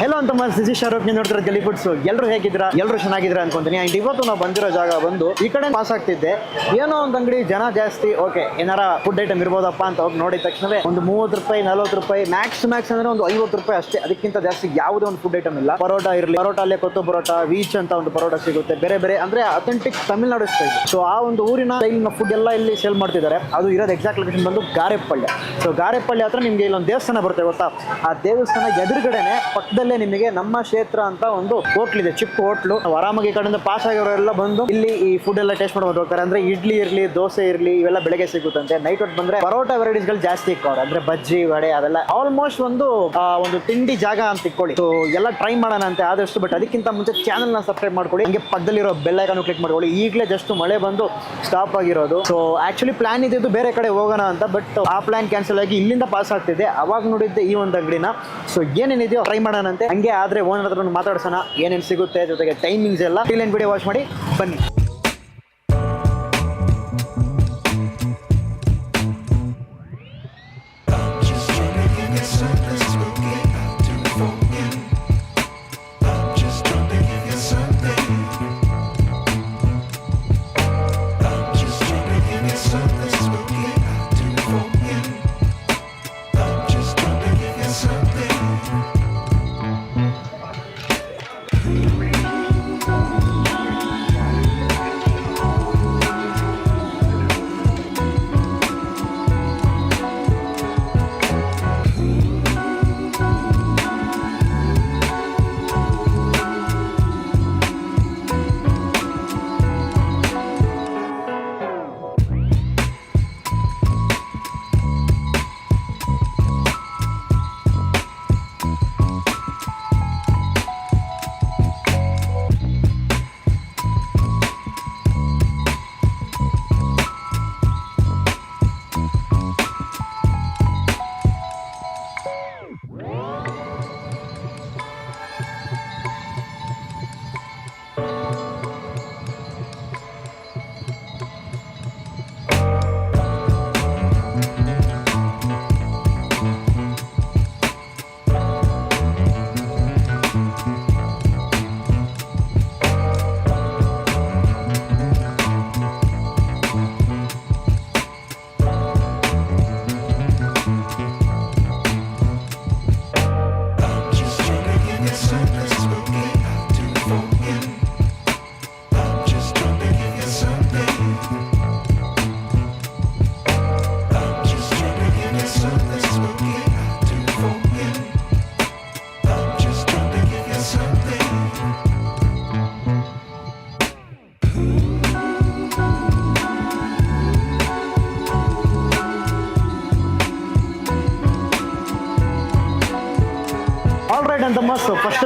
Hello ಅಂತ CC Shahrukh ನೀವು ನೋಡ್ತಿರೋ ಗಲಿ foods ಎಲ್ಲರೂ ಹೇಗಿದ್ದೀರಾ? ಎಲ್ಲರೂ ಚೆನ್ನಾಗಿದ್ದೀರಾ ಅನ್ಕೊಂತೀನಿ. ಅಂಡ್ ಇವತ್ತು ನಾವು ಬಂದಿರೋ ಜಾಗ ಬಂದು ಈ ಕಡೆ ಪಾಸ್ ಆಗ್ತಿದ್ದೆ. ಏನೋ ಒಂದು ಅಂಗಡಿ, ಜನ ಜಾಸ್ತಿ. ಓಕೆ ಏನಾರ ಫುಡ್ ಐಟಮ್ ಇರ್ಬೋದಪ್ಪ ಅಂತ ಹೋಗಿ ನೋಡಿದ ತಕ್ಷಣವೇ ಒಂದು ಮೂವತ್ತು ರೂಪಾಯಿ, ನಲ್ವತ್ತು ರೂಪಾಯಿ ಮ್ಯಾಕ್ಸ್ ಮ್ಯಾಕ್ಸ್ ಅಂದ್ರೆ ಒಂದು ಐವತ್ತು ರೂಪಾಯಿ ಅಷ್ಟೇ. ಅದಕ್ಕಿಂತ ಜಾಸ್ತಿ ಯಾವುದೇ ಒಂದು ಫುಡ್ ಐಟಮ್ ಇಲ್ಲ. ಪರೋಟ ಇರಲಿ ಪರೋಟ ಅಲ್ಲೇ ಕೊತ್ತು ಪರೋಟ ವೀಚ್ ಅಂತ ಒಂದು ಪರೋಟ ಸಿಗುತ್ತೆ. ಬೇರೆ ಬೇರೆ, ಅಂದ್ರೆ ಅಥೆಂಟಿಕ್ ತಮಿಳ್ನಾಡು ಸ್ಟೈಲ್ ಸೊ ಆ ಒಂದು ಊರಿನ ಸ್ಟೈಲ್ನ ಫುಡ್ ಎಲ್ಲ ಇಲ್ಲಿ ಸೇಲ್ ಮಾಡ್ತಿದ್ದಾರೆ. ಅದು ಇರೋದು ಎಕ್ಸಾಕ್ಟ್ ಲೊಕೇಶನ್ ಬಂದು ಗಾರೆಪಳ್ಳಿ ಸೊ ಗಾರೆಪಳ್ಳಿ ಹತ್ರ ನಿಮ್ಗೆ ಇಲ್ಲೊಂದು ದೇವಸ್ಥಾನ ಬರುತ್ತೆ ಗೊತ್ತಾ? ಆ ದೇವಸ್ಥಾನ ಎದುರುಗಡೆನೆ ಪಕ್ಕದಲ್ಲೇ ನಿಮಗೆ ನಮ್ಮ ಕ್ಷೇತ್ರ ಅಂತ ಒಂದು ಹೋಟ್ಲ್ ಇದೆ, ಚಿಕ್ಕ ಹೋಟ್ಲು ಆರಾಮಾಗಿ ಈ ಕಡೆಯಿಂದ ಪಾಸ್ ಆಗಿರೋರೆಲ್ಲ ಬಂದು ಇಲ್ಲಿ ಈ ಫುಡ್ ಎಲ್ಲ ಟೇಸ್ಟ್ ಮಾಡ್ಬೋದು. ಹೋಗ್ತಾರೆ ಅಂದ್ರೆ ಇಡ್ಲಿ ಇರಲಿ, ದೋಸೆ ಇರಲಿ, ಇವೆಲ್ಲ ಬೆಳಗ್ಗೆ ಸಿಗುತ್ತಂತೆ. ನೈಟ್ ಹೊತ್ತು ಬಂದ್ರೆ ಪರೋಟ ವೆರೈಟೀಸ್ಗಳು ಜಾಸ್ತಿ ಇಕ್ಕವ್ರೆ ಅಂದ್ರೆ ಬಜ್ಜಿ, ವಡೆ, ಅದೆಲ್ಲ ಆಲ್ಮೋಸ್ಟ್ ಒಂದು ಒಂದು ತಿಂಡಿ ಜಾಗ ಅಂತ ಇಟ್ಕೊಳ್ಳಿ ಸೊ ಎಲ್ಲ ಟ್ರೈ ಮಾಡೋಣ ಅಂತ ಆದಷ್ಟು ಬಟ್ ಅದಕ್ಕಿಂತ ಮುಂಚೆ ಚಾನಲ್ನ ಸಬ್ಸ್ಕ್ರೈಬ್ ಮಾಡ್ಕೊಳ್ಳಿ. ಹಂಗೆ ಪಕ್ಕದಲ್ಲಿರೋ ಬೆಲ್ ಐಕನ್ ಕ್ಲಿಕ್ ಮಾಡ್ಕೊಳ್ಳಿ. ಈಗಲೇ ಜಸ್ಟ್ ಮಳೆ ಬಂದು ಸ್ಟಾಪ್ ಆಗಿರೋದು. ಸೊ ಆಕ್ಚುಲಿ ಪ್ಲಾನ್ ಇದ್ದಿದ್ದು ಬೇರೆ ಕಡೆ ಹೋಗೋಣ ಅಂತ ಬಟ್ ಆ ಪ್ಲಾನ್ ಕ್ಯಾನ್ಸಲ್ ಆಗಿ ಇಲ್ಲಿಂದ ಪಾಸ್ ಆಗ್ತಿದೆ. ಅವಾಗ ನೋಡಿದ್ದೆ ಈ ಒಂದು ಅಂಗಡಿನ. ಸೊ ಏನೇನಿದೆಯೋ ಟ್ರೈ ಮಾಡೋಣ ಅಂತೆ ಹಂಗೆ ಆದ್ರೆ ಓನರ್ ಹತ್ರ ಮಾತಾಡ್ಸೋಣ. ಏನೇನು ಸಿಗುತ್ತೆ ಜೊತೆಗೆ ಟೈಮಿಂಗ್ಸ್ ಎಲ್ಲ. ಇಲ್ಲೇನು ವಿಡಿಯೋ ವಾಚ್ ಮಾಡಿ ಬನ್ನಿ.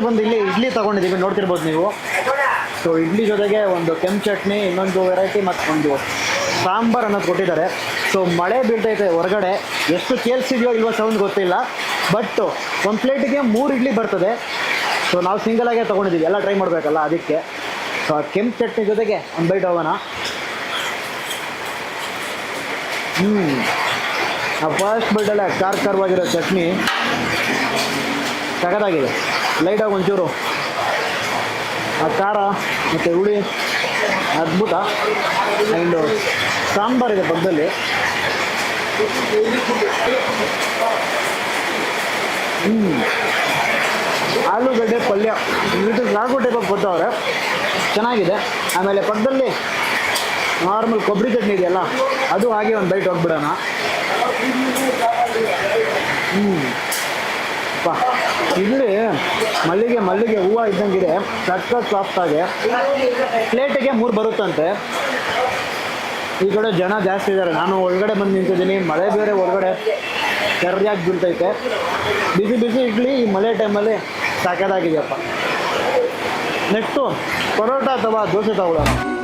ಬಂದು ಇಲ್ಲಿ ಇಡ್ಲಿ ತಗೊಂಡಿದ್ದೀವಿ, ನೋಡ್ತಿರ್ಬೋದು ನೀವು. ಸೊ ಇಡ್ಲಿ ಜೊತೆಗೆ ಒಂದು ಕೆಂಪು ಚಟ್ನಿ, ಇನ್ನೊಂದು ವೆರೈಟಿ ಮತ್ತು ಒಂದು ಸಾಂಬಾರ್ ಅನ್ನೋದು ಕೊಟ್ಟಿದ್ದಾರೆ. ಸೊ ಮಳೆ ಬೀಳ್ತೈತೆ ಹೊರಗಡೆ. ಎಷ್ಟು ಕೇಳಿಸಿದ್ಯೋ ಇಲ್ವೋ ಸೌಂಡ್ ಗೊತ್ತಿಲ್ಲ. ಬಟ್ ಒಂದು ಪ್ಲೇಟಿಗೆ ಮೂರು ಇಡ್ಲಿ ಬರ್ತದೆ. ಸೊ ನಾವು ಸಿಂಗಲ್ ಆಗೇ ತೊಗೊಂಡಿದ್ದೀವಿ. ಎಲ್ಲ ಟ್ರೈ ಮಾಡಬೇಕಲ್ಲ ಅದಕ್ಕೆ. ಸೊ ಆ ಕೆಂಪು ಚಟ್ನಿ ಜೊತೆಗೆ ಒಂದು ಬೈಟ್ ಹೋಗೋಣ ಹ್ಞೂ ಆ ಫಸ್ಟ್ ಬೈಟಲ್ಲೇ ಖಾರ ಖಾರವಾಗಿರೋ ಚಟ್ನಿ. ಸಖತ್ತಾಗಿದೆ. ಲೈಟಾಗಿ ಒಂಚೂರು. ಆ ಖಾರ ಮತ್ತು ಹುಳಿ. ಅದ್ಭುತ. ಆ್ಯಂಡು ಸಾಂಬಾರಿದೆ ಪಕ್ಕದಲ್ಲಿ. ಹ್ಞೂ ಆಲೂಗಡ್ಡೆ ಪಲ್ಯ. ಇದು ನಾಲ್ಕು ಟೈಪಾಗಿ ಕೊಟ್ಟವ್ರೆ ಚೆನ್ನಾಗಿದೆ. ಆಮೇಲೆ ಪಕ್ಕದಲ್ಲಿ ನಾರ್ಮಲ್ ಕೊಬ್ಬರಿ ಚಟ್ನಿ ಇದೆಯಲ್ಲ, ಅದು ಹಾಗೆ ಒಂದು ಬೈಟ್ ಹೋಗ್ಬಿಡೋಣ. ಹ್ಞೂ ಇಲ್ಲಿ ಮಲ್ಲಿಗೆ ಮಲ್ಲಿಗೆ ಹೂವು ಇದ್ದಂಗಿದೆ. ಸಖತ್ ಆಗಿ. ಪ್ಲೇಟಿಗೆ ಮೂರು ಬರುತ್ತಂತೆ. ಈ ಕಡೆ ಜನ ಜಾಸ್ತಿ ಇದ್ದಾರೆ ನಾನು ಒಳಗಡೆ ಬಂದು ನಿಂತಿದ್ದೀನಿ. ಮಳೆ ಬೇರೆ ಒಳಗಡೆ ಸರಿಯಾಗಿ ಬೀಳ್ತೈತೆ. ಬಿಸಿ ಬಿಸಿ ಇಡ್ಲಿ ಈ ಮಳೆ ಟೈಮಲ್ಲಿ ಸಾಕದಾಗಿದೆಯಪ್ಪ. ನೆಕ್ಸ್ಟು ಪರೋಟ ಅಥವಾ ದೋಸೆ ತಗೊಳ್ಳೋಣ.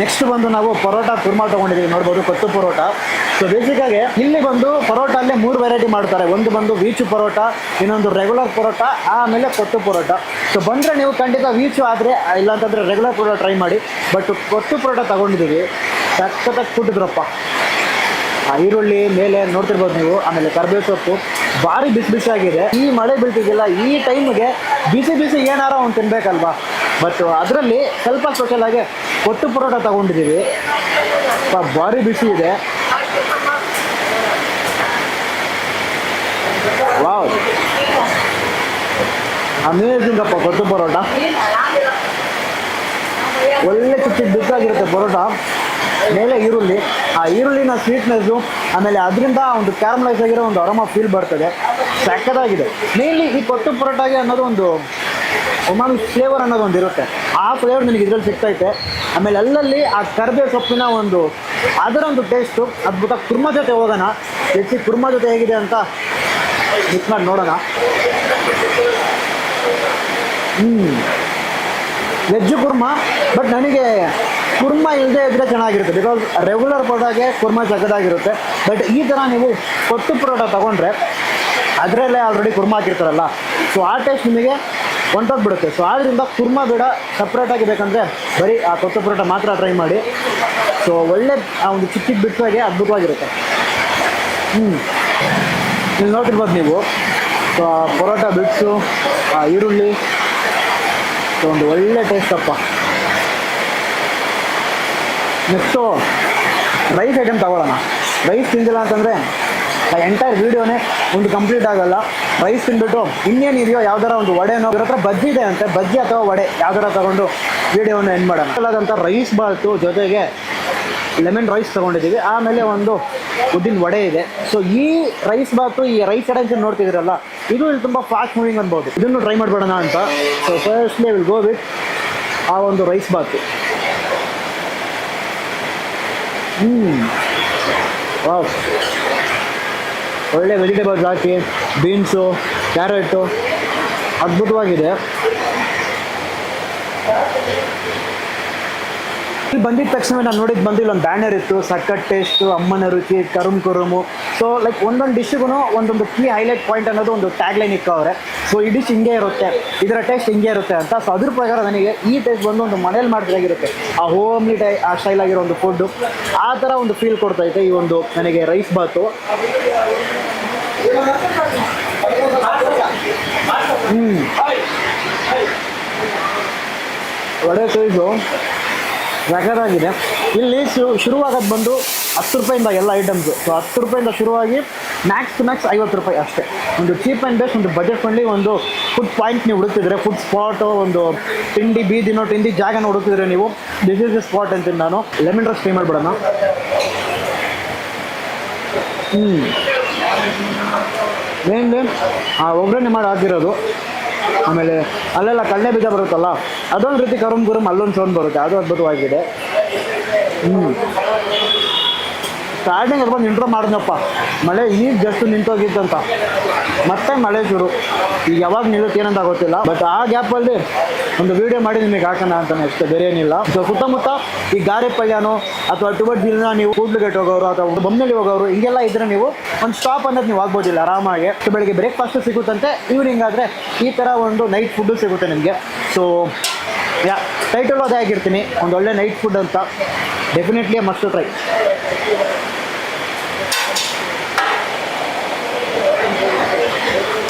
ನೆಕ್ಸ್ಟ್ ಬಂದು ನಾವು ಪರೋಟ ಕುರ್ಮಾ ತಗೊಂಡಿದ್ದೀವಿ. ನೋಡ್ಬೋದು, ಕೊತ್ತು ಪರೋಟ. ಸೊ ಬೇಸಿಕ್ಕಾಗಿ ಇಲ್ಲಿ ಬಂದು ಪರೋಟ ಅಲ್ಲೇ ಮೂರು ವೆರೈಟಿ ಮಾಡ್ತಾರೆ. ಒಂದು ಬಂದು ವೀಚು ಪರೋಟ, ಇನ್ನೊಂದು ರೆಗ್ಯುಲರ್ ಪರೋಟ, ಆಮೇಲೆ ಕೊತ್ತು ಪರೋಟ. ಸೊ ಬಂದರೆ ನೀವು ಖಂಡಿತ ವೀಚು ಆದರೆ, ಇಲ್ಲಾಂತಂದರೆ ರೆಗ್ಯುಲರ್ ಪರೋಟ ಟ್ರೈ ಮಾಡಿ. ಬಟ್ ಕೊತ್ತು ಪರೋಟ ತಗೊಂಡಿದ್ದೀವಿ. ಸಖತ್ತಾಗಿ ಕುಟ್ಟಿದ್ರಪ್ಪ. ಆ ಈರುಳ್ಳಿ ಮೇಲೆ ನೋಡ್ತಿರ್ಬೋದು ನೀವು. ಆಮೇಲೆ ಕರ್ಬೇವು ಸೊಪ್ಪು ಭಾರಿ ಬಿಸಿ ಬಿಸಿ ಆಗಿದೆ ಈ ಮಳೆ ಬೀಳ್ತಿದ್ದಿಲ್ಲ. ಈ ಟೈಮ್ಗೆ ಬಿಸಿ ಬಿಸಿ ಏನಾರ ಅವ್ನು ತಿನ್ಬೇಕಲ್ವಾ? ಬಟ್ ಅದರಲ್ಲಿ ಸ್ವಲ್ಪ ಸ್ಪೆಷಲ್ ಆಗಿ ಕೊಟ್ಟು ಪರೋಟ ತಗೊಂಡಿದ್ದೀವಿ. ಭಾರಿ ಬಿಸಿ ಇದೆ. ವಾವ್. ಅಮೇಝಿಂಗ್ ಅಪ್ಪ ಕೊಟ್ಟು ಪರೋಟ. ಒಳ್ಳೆ ಚಿಕ್ಕ ಬಿಸಾಗಿರುತ್ತೆ ಪರೋಟ. ಮೇಲೆ ಈರುಳ್ಳಿ. ಆ ಈರುಳ್ಳಿನ ಸ್ವೀಟ್ನೆಸ್ಸು ಆಮೇಲೆ ಅದರಿಂದ ಒಂದು ಕ್ಯಾರಮಲೈಸ್ ಆಗಿರೋ ಒಂದು ಅರಮ ಫೀಲ್ ಬರ್ತದೆ. ಸಕ್ಕದಾಗಿದೆ ಮೇನ್ಲಿ ಈ ಕೊಟ್ಟು ಪರೋಟಾಗೆ ಅನ್ನೋದು ಒಂದು ಒಮ್ಮೊಮ್ಮೆ ಫ್ಲೇವರ್ ಅನ್ನೋದು ಒಂದು ಇರುತ್ತೆ. ಆ ಫ್ಲೇವರ್ ನಿನಗೆ ಇದ್ರಲ್ಲಿ ಸಿಗ್ತೈತೆ. ಆಮೇಲೆ ಅಲ್ಲಲ್ಲಿ ಆ ಕರ್ಬೇವು ಸೊಪ್ಪಿನ ಒಂದು ಅದರ ಒಂದು ಟೇಸ್ಟು ಅದ್ಭುತ ಕುರ್ಮ ಜೊತೆ ಹೋಗೋಣ. ಹೆಚ್ಚಿ ಕುರ್ಮ ಜೊತೆ ಹೇಗಿದೆ ಅಂತ ಮಿಕ್ಸ್ ಮಾಡಿ ನೋಡೋಣ. ಹ್ಞೂ ವೆಜ್ ಕುರ್ಮ ಬಟ್ ನನಗೆ ಕುರ್ಮ ಇಲ್ಲದೆ ಇದ್ದರೆ ಚೆನ್ನಾಗಿರುತ್ತೆ. ಬಿಕಾಸ್ ರೆಗ್ಯುಲರ್ ಪರೋಟಾಗೆ ಕುರ್ಮ ಜಗದಾಗಿರುತ್ತೆ ಬಟ್ ಈ ಥರ ನೀವು ಕೊಟ್ಟು ಪರೋಟ ತೊಗೊಂಡ್ರೆ, ಅದರಲ್ಲೇ ಆಲ್ರೆಡಿ ಕುರ್ಮ ಹಾಕಿರ್ತಾರಲ್ಲ. ಸೊ ಆ ಟೇಸ್ಟ್ ನಿಮಗೆ ಹೊಂಟೋಗ್ಬಿಡುತ್ತೆ ಸೊ ಆದ್ದರಿಂದ ಕುರ್ಮ ಬೇಡ ಸಪ್ರೇಟಾಗಿ ಬೇಕಂದರೆ ಬರೀ ಆ ಕೊತ್ತು ಪರೋಟ ಮಾತ್ರ ಟ್ರೈ ಮಾಡಿ. ಸೊ ಒಳ್ಳೆ, ಆ ಒಂದು ಚಿಕ್ಕ ಬಿಟ್ಟಾಗೆ ಅದ್ಭುತವಾಗಿರುತ್ತೆ. ಹ್ಞೂ ಇಲ್ಲಿ ನೋಡ್ತಿರ್ಬೋದು ನೀವು. ಸೊ ಪರೋಟ, ಬಿಟ್ಸು, ಆ ಈರುಳ್ಳಿ. ಸೊ ಒಂದು ಒಳ್ಳೆ ಟೇಸ್ಟ್ ಅಪ್ಪ. ನೆಕ್ಸ್ಟು ರೈಸ್ ಐಟಮ್ ತಗೊಳ್ಳೋಣ. ರೈಸ್ ತಿಂದಿಲ್ಲ ಅಂತಂದರೆ ಎಂಟೈರ್ ವಿಡಿಯೋನೇ ಒಂದು ಕಂಪ್ಲೀಟ್ ಆಗಲ್ಲ. ರೈಸ್ ತಿನ್ಬಿಟ್ಟು ಇನ್ನೇನು ಇದೆಯೋ ಯಾವ್ದಾರ ಒಂದು ವಡೆನೋ ಇವ್ರ ಹತ್ರ ಬಜ್ಜಿ ಇದೆ ಅಂತೆ. ಬಜ್ಜಿ ಅಥವಾ ವಡೆ ಯಾವ್ದಾರ ತಗೊಂಡು ವಿಡಿಯೋನ ಎಂಡ್ ಮಾಡೋಣ. ರೈಸ್ ಬಾತು ಜೊತೆಗೆ ಲೆಮನ್ ರೈಸ್ ತೊಗೊಂಡಿದ್ದೀವಿ. ಆಮೇಲೆ ಒಂದು ಉದ್ದಿನ ವಡೆ ಇದೆ. ಸೊ ಈ ರೈಸ್ ಬಾತು ಈ ರೈಸ್ ಐಟಮ್ಸ್ ನೋಡ್ತಿದ್ರಲ್ಲ ಇದು ಇಲ್ಲಿ ತುಂಬ ಫಾಸ್ಟ್ ಮೂವಿಂಗ್ ಅನ್ಬೋದು. ಇದನ್ನು ಟ್ರೈ ಮಾಡ್ಬೇಡೋಣ ಅಂತ. So firstly will go with ಆ ಒಂದು ರೈಸ್ ಬಾತು ಹ್ಞೂ ಒಳ್ಳೆ ವೆಜಿಟೇಬಲ್ಸ್ ಹಾಕಿ ಬೀನ್ಸು ಕ್ಯಾರೆಟು ಅದ್ಭುತವಾಗಿದೆ. ಇಲ್ಲಿ ಬಂದಿದ ತಕ್ಷಣ ನಾನು ನೋಡಿದ್ದು ಬಂದಿಲ್ಲ ಒಂದು ಬ್ಯಾನರ್ ಇತ್ತು ಸಕ್ಕತ್ ಟೇಸ್ಟು ಅಮ್ಮನ ರುಚಿ, ಕರುಮ್ ಕುರುಮು. ಸೊ ಲೈಕ್ ಒಂದೊಂದು ಡಿಶ್ಗೂ ಒಂದೊಂದು ಕೀ ಹೈಲೈಟ್ ಪಾಯಿಂಟ್ ಅನ್ನೋದು ಒಂದು ಟ್ಯಾಗ್ ಲೈನ್ ಇಕ್ಕವ್ರೆ ಸೊ ಈ ಡಿಶ್ ಹಿಂಗೆ ಇರುತ್ತೆ, ಇದರ ಟೇಸ್ಟ್ ಹಿಂಗೆ ಇರುತ್ತೆ ಅಂತ. ಸೊ ಅದ್ರ ಪ್ರಕಾರ ನನಗೆ ಈ ಟೇಸ್ಟ್ ಬಂದು ಒಂದು ಮನೇಲಿ ಮಾಡಿದಾಗಿರುತ್ತೆ ಆ ಹೋಮ್ಲಿ ಟೈ ಆ ಸ್ಟೈಲ್ ಆಗಿರೋ ಒಂದು ಫುಡ್ಡು ಆ ಥರ ಒಂದು ಫೀಲ್ ಕೊಡ್ತೈತೆ ಈ ಒಂದು ನನಗೆ ರೈಸ್ ಬಾತು. ಹ್ಞೂ ವಡೆ ಸೈಜು. ಸಖತ್ತಾಗಿದೆ ಇಲ್ಲಿ ಶು ಶುರುವಾಗೋದು ಬಂದು ಹತ್ತು ರೂಪಾಯಿಂದ ಎಲ್ಲ ಐಟಮ್ಸು ಸೊ ಹತ್ತು ರೂಪಾಯಿಂದ ಶುರುವಾಗಿ ಮ್ಯಾಕ್ಸ್ ಟು ಮ್ಯಾಕ್ಸ್ ಐವತ್ತು ರೂಪಾಯಿ ಅಷ್ಟೇ. ಒಂದು ಚೀಪ್ ಆ್ಯಂಡ್ ಬೆಸ್ಟ್ ಒಂದು ಬಜೆಟ್ ಫ್ರೆಂಡ್ಲಿ ಒಂದು ಫುಡ್ ಪಾಯಿಂಟ್ ನೀವು ಹುಡುಕ್ತಿದ್ರೆ ಫುಡ್ ಸ್ಪಾಟು ಒಂದು ತಿಂಡಿ, ಬೀದಿನೋ ತಿಂಡಿ ಜಾಗನ ಹುಡುಕಿದ್ರೆ ನೀವು ದಿಸ್ ಇಸ್ ದ ಸ್ಪಾಟ್ ಅಂತೀನಿ ನಾನು. ಲೆಮನ್ ರೈಸ್ ಟ್ರೈ ಮಾಡಿಬಿಡೋಣ. ಹ್ಞೂ ಏನು? ಆ, ಒಗ್ಗರಣೆ ಮಾಡಿ ಹಾಕಿರೋದು. ಆಮೇಲೆ ಅಲ್ಲೆಲ್ಲ ಕಣ್ಣೆ ಬೀಜ ಬರುತ್ತಲ್ಲ, ಅದೊಂದು ರೀತಿ ಕರುಮ್ ಗುರುಮ್ ಅಲ್ಲೊಂದು ಸೌಂಡ್ ಬರುತ್ತೆ. ಅದು ಅದ್ಭುತವಾಗಿದೆ. ಹ್ಞೂ ಸ್ಟಾರ್ಟಿಂಗ್ ಅದ್ಕೊಂಡು ಇಂಟ್ರೋ ಮಾಡಿದ್ನಪ್ಪ. ಮಳೆ ಈಗ ಜಸ್ಟ್ ನಿಂತೋಗಿದ್ದಂತ. ಮತ್ತೆ ಮಳೆ ಶುರು. ಈಗ ಯಾವಾಗ ನಿಲ್ಲುತ್ತೆ ಏನಂತ ಗೊತ್ತಿಲ್ಲ ಬಟ್ ಆ ಗ್ಯಾಪ್ ಗ್ಯಾಪಲ್ಲಿ ಒಂದು ವಿಡಿಯೋ ಮಾಡಿ ನಿಮಗೆ ಹಾಕೋಣ ಅಂತಾನೆ ಅಷ್ಟೇ, ಬೇರೆ ಏನಿಲ್ಲ. ಸೊ ಸುತ್ತಮುತ್ತ ಈ ಗಾರೆ ಪಲ್ಯನೋ ಅಥವಾ ಬಟ್ ಜಿಲ್ನ ನೀವು ಕೂಡ್ಲುಗೇಟ್ ಹೋಗೋರು ಅಥವಾ ಬೊಮ್ಮನಳ್ಳಿ ಹೋಗೋರು, ಹಿಂಗೆಲ್ಲ ಇದ್ರೆ ನೀವು ಒಂದು ಸ್ಟಾಪ್ ಅನ್ನೋದು ನೀವು ಆಗ್ಬೋದಿಲ್ಲ, ಆರಾಮಾಗಿ. ಬೆಳಗ್ಗೆ ಬ್ರೇಕ್ಫಾಸ್ಟ್ ಸಿಗುತ್ತಂತೆ ಈವ್ನಿಂಗ್ ಆದರೆ ಈ ಥರ ಒಂದು ನೈಟ್ ಫುಡ್ಡು ಸಿಗುತ್ತೆ ನಿಮಗೆ. ಸೊ ಯಾ ಟೈಟಲ್ ಅದೇ ಆಗಿರ್ತೀನಿ, ಒಂದು ಒಳ್ಳೆ ನೈಟ್ ಫುಡ್ ಅಂತ. Definitely must try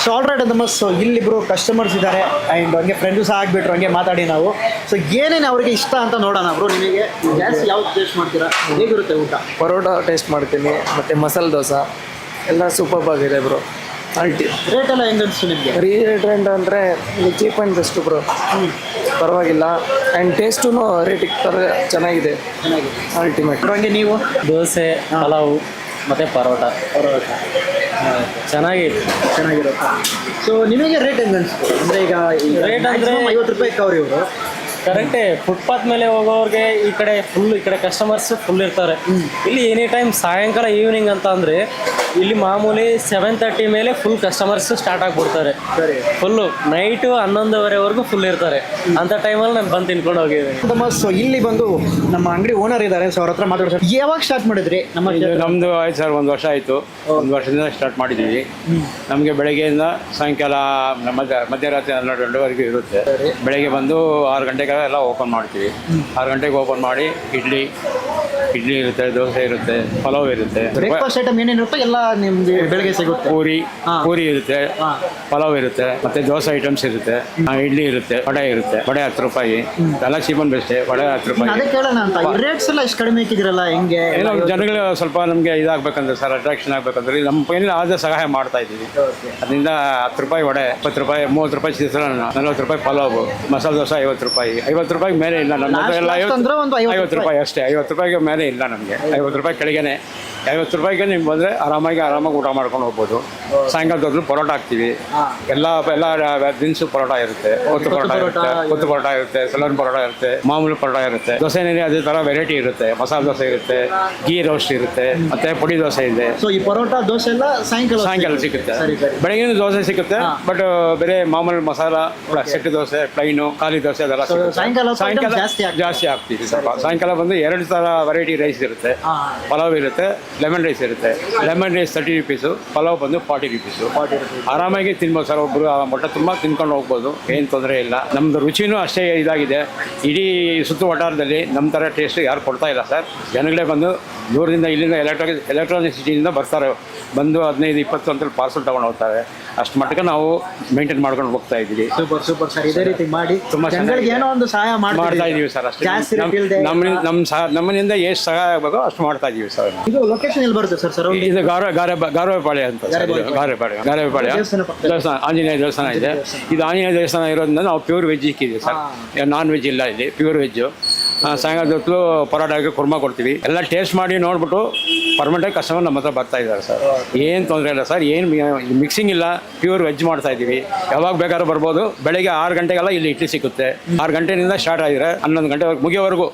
so right ಅಂತ ಸೊ ಇಲ್ಲಿಬ್ರು ಕಸ್ಟಮರ್ಸ್ ಇದ್ದಾರೆ. ಆ್ಯಂಡ್ ಹಂಗೆ ಫ್ರೆಂಡ್ಸ್ ಸಹ ಆಗಿಬಿಟ್ರು. ಹಂಗೆ ಮಾತಾಡಿ ನಾವು. ಸೊ ಏನೇನು ಅವ್ರಿಗೆ ಇಷ್ಟ ಅಂತ ನೋಡೋಣ ಬ್ರೋ ನಿಮಗೆ. ಜಾಸ್ತಿ ಯಾವ್ದು ಟೇಸ್ಟ್ ಮಾಡ್ತೀರಾ? ಹೇಗಿರುತ್ತೆ ಊಟ? ಪರೋಟ ಟೇಸ್ಟ್ ಮಾಡ್ತೀನಿ. ಮತ್ತು ಮಸಾಲೆ ದೋಸೆ. ಎಲ್ಲ ಸೂಪರ್ ಆಗಿದೆ ಬ್ರೋ. ಅಲ್ಟಿ ರೇಟ್ ಎಲ್ಲ ಹೆಂಗೆ ಅನಿಸ್ತು ನಿಮಗೆ? ರೀಟ್ರೆಂಡ್ ಅಂದರೆ ಚೀಪ್ ಆ್ಯಂಡ್ ಬೆಸ್ಟ್ ಬ್ರೋ. ಪರವಾಗಿಲ್ಲ. ಆ್ಯಂಡ್ ಟೇಸ್ಟೂ ರೇಟಿಗೆ ತರ ಚೆನ್ನಾಗಿದೆ. ಚೆನ್ನಾಗಿದೆ. ಅಲ್ಟಿಮೇಟ್ ಹಂಗೆ ನೀವು? ದೋಸೆ ಪಲಾವು. ಮತ್ತು ಪರೋಟ. ಪರೋಟ. ಚೆನ್ನಾಗಿ ಚೆನ್ನಾಗಿರುತ್ತೆ. ಸೊ ನಿಮಗೆ ರೇಟ್ ಹೆಂಗೆ ಅನಿಸ್ತು ಅಂದರೆ ಈಗ ರೇಟ್ ಅಂದ್ರೆ- ಐವತ್ತು ರೂಪಾಯಿ ಕವ್ರಿ ಇವರು. ಕರೆಕ್ಟೇ. ಫುಟ್ಪಾತ್ ಮೇಲೆ ಹೋಗೋರಿಗೆ ಈ ಕಡೆ ಫುಲ್ ಈ ಕಡೆ ಕಸ್ಟಮರ್ಸ್ ಫುಲ್ ಇರ್ತಾರೆ. ಇಲ್ಲಿ ಎನಿ ಟೈಮ್ ಸಾಯಂಕಾಲ ಈವ್ನಿಂಗ್ ಅಂತ ಅಂದ್ರೆ ಇಲ್ಲಿ ಮಾಮೂಲಿ ಸೆವೆನ್ ತರ್ಟಿ ಮೇಲೆ ಫುಲ್ ಕಸ್ಟಮರ್ಸ್ ಸ್ಟಾರ್ಟ್ ಆಗ್ಬಿಡ್ತಾರೆ. ಸರಿ. ಫುಲ್ಲು ನೈಟು ಹನ್ನೊಂದುವರೆವರೆಗೂ ಫುಲ್ ಇರ್ತಾರೆ. ಅಂತ ಟೈಮಲ್ಲಿ ನಾನು ಬಂದು ತಿನ್ಕೊಂಡು ಹೋಗಿದ್ದೀನಿ. ಸೊ ಇಲ್ಲಿ ಬಂದು ನಮ್ಮ ಅಂಗಡಿ ಓನರ್ ಇದ್ದಾರೆ ಸೊ ಅವ್ರ ಹತ್ರ ಮಾತಾಡ್ತಾರೆ ಯಾವಾಗ ಸ್ಟಾರ್ಟ್ ಮಾಡಿದ್ರಿ? ನಮ್ಮ ನಮ್ಮದು ಆಯ್ತು ಸರ್ ಒಂದು ವರ್ಷ ಆಯಿತು. ಒಂದು ವರ್ಷದಿಂದ ಸ್ಟಾರ್ಟ್ ಮಾಡಿದ್ದೀವಿ ನಮಗೆ ಬೆಳಗ್ಗೆಯಿಂದ ಸಾಯಂಕಾಲ ಮಧ್ಯ ಮಧ್ಯರಾತ್ರಿ ಹನ್ನೆರಡು ಗಂಟೆವರೆಗೂ ಇರುತ್ತೆ. ಬೆಳಗ್ಗೆ ಬಂದು ಆರು ಗಂಟೆಗೆಲ್ಲ ಎಲ್ಲ ಓಪನ್ ಮಾಡ್ತೀವಿ. ಆರು ಗಂಟೆಗೆ ಓಪನ್ ಮಾಡಿ ಇಡ್ಲಿ ಇಡ್ಲಿ ಇರುತ್ತೆ ದೋಸೆ ಇರುತ್ತೆ ಪಲಾವ್ ಇರುತ್ತೆ. ಬ್ರೇಕ್ಫಾಸ್ಟ್ ಐಟಮ್ ಏನೇನಿರುತ್ತೋ ಎಲ್ಲ ನಿಮ್ಗೆ ಬೆಳಗ್ಗೆ ಸಿಗುತ್ತೆ. ಪೂರಿ. ಪೂರಿ ಇರುತ್ತೆ ಪಲಾವ್ ಇರುತ್ತೆ ಮತ್ತೆ ದೋಸೆ ಐಟಮ್ಸ್ ಇರುತ್ತೆ. ಇಡ್ಲಿ ಇರುತ್ತೆ ವಡೆ ಇರುತ್ತೆ. ವಡೆ ಹತ್ತು ರೂಪಾಯಿ. ಎಲ್ಲ ಚೀಪನ್ ಬೆಸ್ಟ್ ವಡೆ ಹತ್ತು ರೂಪಾಯಿ. ಅದೇ ಕೇಳೋಣ ಅಂತ. ರೇಟ್ಸ್ ಎಲ್ಲ ಇಷ್ಟು ಕಡಿಮೆ ಹಾಕಿದಿರಲ್ಲ ಹೆಂಗೆ? ಏನೋ ಜನಗಳು ಸ್ವಲ್ಪ ನಮಗೆ ಇದಾಗಬೇಕಂದ್ರೆ ಸರ್ ಅಟ್ರಾಕ್ಷನ್ ಆಗಬೇಕಂದ್ರೆ ನಮ್ಮ ಕೈಯಲ್ಲಿ ಆದ ಸಹಾಯ ಮಾಡ್ತಾ ಇದ್ದೀವಿ. ಅದರಿಂದ ಹತ್ತು ರೂಪಾಯಿ ವಡೆ ಇಪ್ಪತ್ತು ರೂಪಾಯಿ ಮೂವತ್ತು ರೂಪಾಯಿ ಚಿತ್ರಾನ್ನ ನಲ್ವತ್ತು ರೂಪಾಯಿ ಪಲಾವ್ ಮಸಾಲೆ ದೋಸೆ ಐವತ್ತು ರೂಪಾಯಿ. ಐವತ್ತು ರೂಪಾಯಿ ಮೇಲೆ ಇಲ್ಲ ನಮ್ಮ ಐವತ್ತು ರೂಪಾಯಿ ಅಷ್ಟೇ ಐವತ್ತು ರೂಪಾಯಿಗೆ ಮೇಲೆ ಇಲ್ಲ ನಮಗೆ. ಐವತ್ತು ರೂಪಾಯಿ ಕೆಳಗೇನೆ. ಐವತ್ತು ರೂಪಾಯಿಗೆ ನಿಮ್ಗೆ ಬಂದರೆ ಆರಾಮಾಗಿ ಆರಾಮಾಗಿ ಊಟ ಮಾಡ್ಕೊಂಡು ಹೋಗ್ಬೋದು. ಸಾಯಂಕಾಲದೊತ್ತು ಪರೋಟ ಹಾಕ್ತೀವಿ. ಎಲ್ಲ ಎಲ್ಲ ದಿನಸು ಪರೋಟ ಇರುತ್ತೆ. ಒತ್ತು ಪರೋಟ ಇರುತ್ತೆ. ಕೊತ್ತು ಪರೋಟ ಇರುತ್ತೆ. ಸಲನ್ ಪರೋಟ ಇರುತ್ತೆ. ಮಾಮೂಲಿ ಪರೋಟ ಇರುತ್ತೆ. ದೋಸೆನಲ್ಲಿ ಅದೇ ಥರ ವೆರೈಟಿ ಇರುತ್ತೆ. ಮಸಾಲೆ ದೋಸೆ ಇರುತ್ತೆ. ಗೀ ರೋಸ್ಟ್ ಇರುತ್ತೆ. ಮತ್ತೆ ಪುಡಿ ದೋಸೆ ಇದೆ. ಸೊ ಈ ಪರೋಟ ದೋಸೆ ಎಲ್ಲ ಸಾಯಂಕಾಲ ಸಾಯಂಕಾಲ ಸಿಗುತ್ತೆ. ಬೆಳಗಿನ ದೋಸೆ ಸಿಗುತ್ತೆ. ಬಟ್ ಬೇರೆ ಮಾಮೂಲಿ ಮಸಾಲ ಸೆಟ್ ದೋಸೆ ಪ್ಲೈನು ಖಾಲಿ ದೋಸೆ ಅದೆಲ್ಲ. ಸಾಯಂಕಾಲ ಸಾಯಂಕಾಲ ಜಾಸ್ತಿ ಜಾಸ್ತಿ ಆಗ್ತೀವಿ ಸ್ವಲ್ಪ. ಸಾಯಂಕಾಲ ಬಂದು ಎರಡು ಥರ ವೆರೈಟಿ ರೈಸ್ ಇರುತ್ತೆ. ಪಲಾವ್ ಇರುತ್ತೆ ಲೆಮನ್ ರೈಸ್ ಇರುತ್ತೆ. Lemon rice thirty rupees pulao ಬಂದು ಫಾರ್ಟಿ ರುಪೀಸು ಆರಾಮಾಗಿ ತಿನ್ಬೋದು ಸರ್ ಒಬ್ಬರು ಮೊಟ್ಟೆ ತುಂಬ ತಿನ್ಕೊಂಡು ಹೋಗ್ಬೋದು ಏನು ತೊಂದರೆ ಇಲ್ಲ. ನಮ್ಮದು ರುಚಿನೂ ಅಷ್ಟೇ ಇದಾಗಿದೆ. ಇಡೀ ಸುತ್ತು ವಟಾರದಲ್ಲಿ ನಮ್ಮ ಥರ ಟೇಸ್ಟ್ ಯಾರು ಕೊಡ್ತಾ ಇಲ್ಲ ಸರ್. ಜನಗಳೇ ಬಂದು ದೂರದಿಂದ ಇಲ್ಲಿಂದ ಎಲೆಕ್ಟ್ರಾನಿಕ್ ಎಲೆಕ್ಟ್ರಾನಿಕ್ ಸಿಟಿಯಿಂದ ಬರ್ತಾರೆ. ಬಂದು ಹದಿನೈದು ಇಪ್ಪತ್ತು ಅಂತೇಳಿ ಪಾರ್ಸಲ್ ತೊಗೊಂಡು ಹೋಗ್ತಾರೆ. ಅಷ್ಟು ಮಟ್ಟಕ್ಕೆ ನಾವು ಮೇಂಟೈನ್ ಮಾಡ್ಕೊಂಡು ಹೋಗ್ತಾ ಇದ್ದೀವಿ. ಸೂಪರ್ ಸೂಪರ್ ಸರ್ ಇದೇ ರೀತಿ ಮಾಡಿ. ತುಂಬ ಏನೋ ಒಂದು ಸಹಾಯ ಮಾಡ್ತಾ ಇದ್ದೀವಿ ಸರ್ ಅಷ್ಟೇ. ನಮ್ಮ ನಮ್ಮ ಸಹ ನಮ್ಮನಿಂದ ಎಷ್ಟು ಸಹಾಯ ಆಗಬೇಕೋ ಅಷ್ಟು ಮಾಡ್ತಾ ಇದೀವಿ ಸರ್. ಇದು ಲೊಕೇಶನ್ ಎಲ್ಲಿ ಬರುತ್ತೆ ಸರ್ ಸರ್? ಇದು ಗಾರ ಗಾರೆ ಗಾರವೇಪಾಳ್ಯ ಅಂತ ಸರ್ ಗಾರವೇಪಾಳೆ ಗಾರವೇಪಾಳ್ಯ. ದೇವಸ್ಥಾನ ಆಂಜನೇಯ ದೇವಸ್ಥಾನ ಇದೆ. ಇದು ಆಂಜನೇಯ ದೇವಸ್ಥಾನ ಇರೋದ್ರಿಂದ ನಾವು ಪ್ಯೂರ್ ವೆಜ್ ಇಕ್ಕಿದ್ದೀವಿ ಸರ್. ನಾನ್ ವೆಜ್ ಇಲ್ಲ ಇಲ್ಲಿ ಪ್ಯೂರ್ ವೆಜ್ಜು ಸಾಯಂಕಾಲದ ಹೊತ್ತು ಪರೋಟಾಗೆ ಕುರ್ಮಾ ಕೊಡ್ತೀವಿ. ಎಲ್ಲ ಟೇಸ್ಟ್ ಮಾಡಿ ನೋಡ್ಬಿಟ್ಟು ಪರ್ಮನೆಂಟಾಗಿ ಕಸ್ಟಮರ್ ನಮ್ಮ ಹತ್ರ ಬರ್ತಾ ಇದ್ದಾರೆ ಸರ್. ಏನು ತೊಂದರೆ ಇಲ್ಲ ಸರ್. ಏನು ಮಿಕ್ಸಿಂಗ್ ಇಲ್ಲ. ಪ್ಯೂರ್ ವೆಜ್ ಮಾಡ್ತಾ ಇದ್ದೀವಿ. ಯಾವಾಗ ಬೇಕಾದ್ರೂ ಬರ್ಬೋದು. ಬೆಳಗ್ಗೆ ಆರು ಗಂಟೆಗೆಲ್ಲ ಇಲ್ಲಿ ಇಡ್ಲಿ ಸಿಗುತ್ತೆ. ಆರು ಗಂಟೆಯಿಂದ ಸ್ಟಾರ್ಟ್ ಆಗಿದೆ. ಹನ್ನೊಂದು ಗಂಟೆ ಮುಗಿಯೋವರೆಗೂ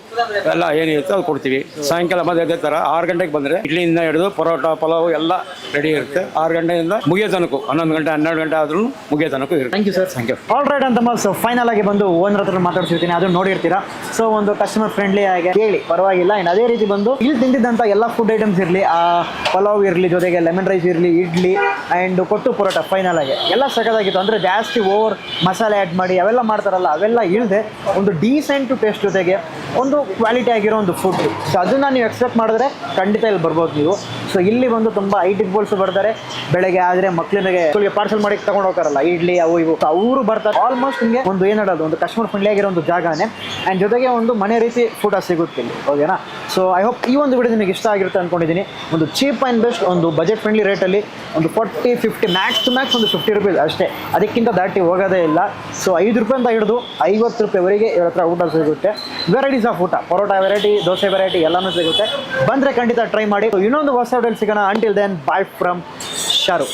ಎಲ್ಲ ಏನಿರುತ್ತೋ ಅದು ಕೊಡ್ತೀವಿ. ಸಾಯಂಕಾಲ ಮತ್ತೆ ಅದೇ ಥರ ಆರು ಗಂಟೆಗೆ ಬಂದರೆ ಇಡ್ಲಿಯಿಂದ ಹಿಡಿದು ಪರೋಟ ಪಲಾವ್ ಎಲ್ಲ ರೆಡಿ ಇರುತ್ತೆ. ಆರು ಗಂಟೆಯಿಂದ ಮುಗಿಯೋ ತನಕ ಹನ್ನೊಂದು ಗಂಟೆ ಹನ್ನೆರಡು ಗಂಟೆ ಆದ್ರೂ ಮುಗಿಯೋ ತನಕ ಇರುತ್ತೆ. Thank you sir thank you all right ಅಂತ ಸೊ ಫೈನಲ್ ಆಗಿ ಬಂದು ಓನರ್ ಹತ್ರ ಮಾತಾಡ್ಸಿರ್ತೀನಿ. ಅದು ನೋಡಿರ್ತೀರಾ? ಸೊ ಒಂದು ಕಸ್ಟಮರ್ ಫ್ರೆಂಡ್ಲಿ ಆಗಿ ಕೇಳಿ, ಪರವಾಗಿಲ್ಲ. ಇನ್ನು ಅದೇ ರೀತಿ ಬಂದು ಇಲ್ಲಿ ತಿಂದಿದ್ದಂಥ ಎಲ್ಲ ಫುಡ್ ಐಟಮ್ಸ್ ಇರಲಿ, ಆ, ಪಲಾವ್ ಇರಲಿ, ಜೊತೆಗೆ ಲೆಮನ್ ರೈಸ್ ಇರಲಿ, ಇಡ್ಲಿ ಆ್ಯಂಡ್ ಕೊಟ್ಟು ಪರೋಟ ಫೈನಲ್ ಆಗಿ. ಎಲ್ಲ ಸಖತ್ತಾಗಿತ್ತು. ಅಂದರೆ ಜಾಸ್ತಿ ಓವರ್ ಮಸಾಲೆ ಆ್ಯಡ್ ಮಾಡಿ ಅವೆಲ್ಲ ಮಾಡ್ತಾರಲ್ಲ, ಅವೆಲ್ಲ ಇಲ್ಲದೆ ಒಂದು ಡೀಸೆಂಟ್ ಟೇಸ್ಟ್ ಜೊತೆಗೆ ಒಂದು ಕ್ವಾಲಿಟಿ ಆಗಿರೋ ಒಂದು ಫುಡ್ ಸೊ ಅದನ್ನು ನೀವು ಎಕ್ಸೆಪ್ಟ್ ಮಾಡಿದ್ರೆ ಖಂಡಿತ ಇಲ್ಲಿ ಬರ್ಬೋದು ನೀವು. ಸೊ ಇಲ್ಲಿ ಬಂದು ತುಂಬ ಐ ಬೋಲ್ಸ್ ಬರ್ತಾರೆ. ಬೆಳಗ್ಗೆ ಆದರೆ ಮಕ್ಕಳಿಗೆ ಪಾರ್ಸಲ್ ಮಾಡಿ ತಗೊಂಡು ಹೋಗ್ತಾರಲ್ಲ, ಇಡ್ಲಿ, ಅವು ಇವು. ಅವರು ಬರ್ತಾರೆ. ಆಲ್ಮೋಸ್ಟ್ ನಿಮಗೆ ಒಂದು ಏನು ಒಂದು ಕಸ್ಟಮರ್ ಫ್ರೆಂಡ್ಲಿ ಆಗಿರೋ ಒಂದು ಜಾಗನೇ. ಆ್ಯಂಡ್ ಜೊತೆಗೆ ಒಂದು ಮನೆ ರೀತಿ ಫುಡ್ ಸಿಗುತ್ತೆ ಇಲ್ಲಿ ಓಕೆನಾ ಸೊ ಐ ಹೋಪ್ ಈ ಒಂದು ವಿಡಿಯೋ ನಿಮಗೆ ಇಷ್ಟ ಆಗಿರುತ್ತೆ ಅಂದ್ಕೊಂಡಿದ್ದೀನಿ ಒಂದು ಚೀಪ್ ಆ್ಯಂಡ್ ಬೆಸ್ಟ್ ಒಂದು ಬಜೆಟ್ ಫ್ರೆಂಡ್ಲಿ ರೇಟಲ್ಲಿ ಒಂದು forty fifty max to max ಒಂದು ಫಿಫ್ಟಿ ರುಪೀಸ್ ಅಷ್ಟೇ. ಅದಕ್ಕಿಂತ ದಾಟಿ ಹೋಗೋದೇ ಇಲ್ಲ. ಸೊ ಐದು ರೂಪಾಯಿಂದ ಹಿಡಿದು ಐವತ್ತು ರೂಪಾಯಿವರೆಗೆ ಇವ್ರ ಹತ್ರ ಊಟ ಸಿಗುತ್ತೆ. ವೆರೈಟೀಸ್ ಆಫ್ ಊಟ, ಪರೋಟ ವೆರೈಟಿ ದೋಸೆ ವೆರೈಟಿ ಎಲ್ಲನೂ ಸಿಗುತ್ತೆ. ಬಂದರೆ ಖಂಡಿತ ಟ್ರೈ ಮಾಡಿ. ಇನ್ನೊಂದು ಹೊಸ ಹೋಟೆಲ್ ಸಿಗೋಣ. Until then bye from Sharu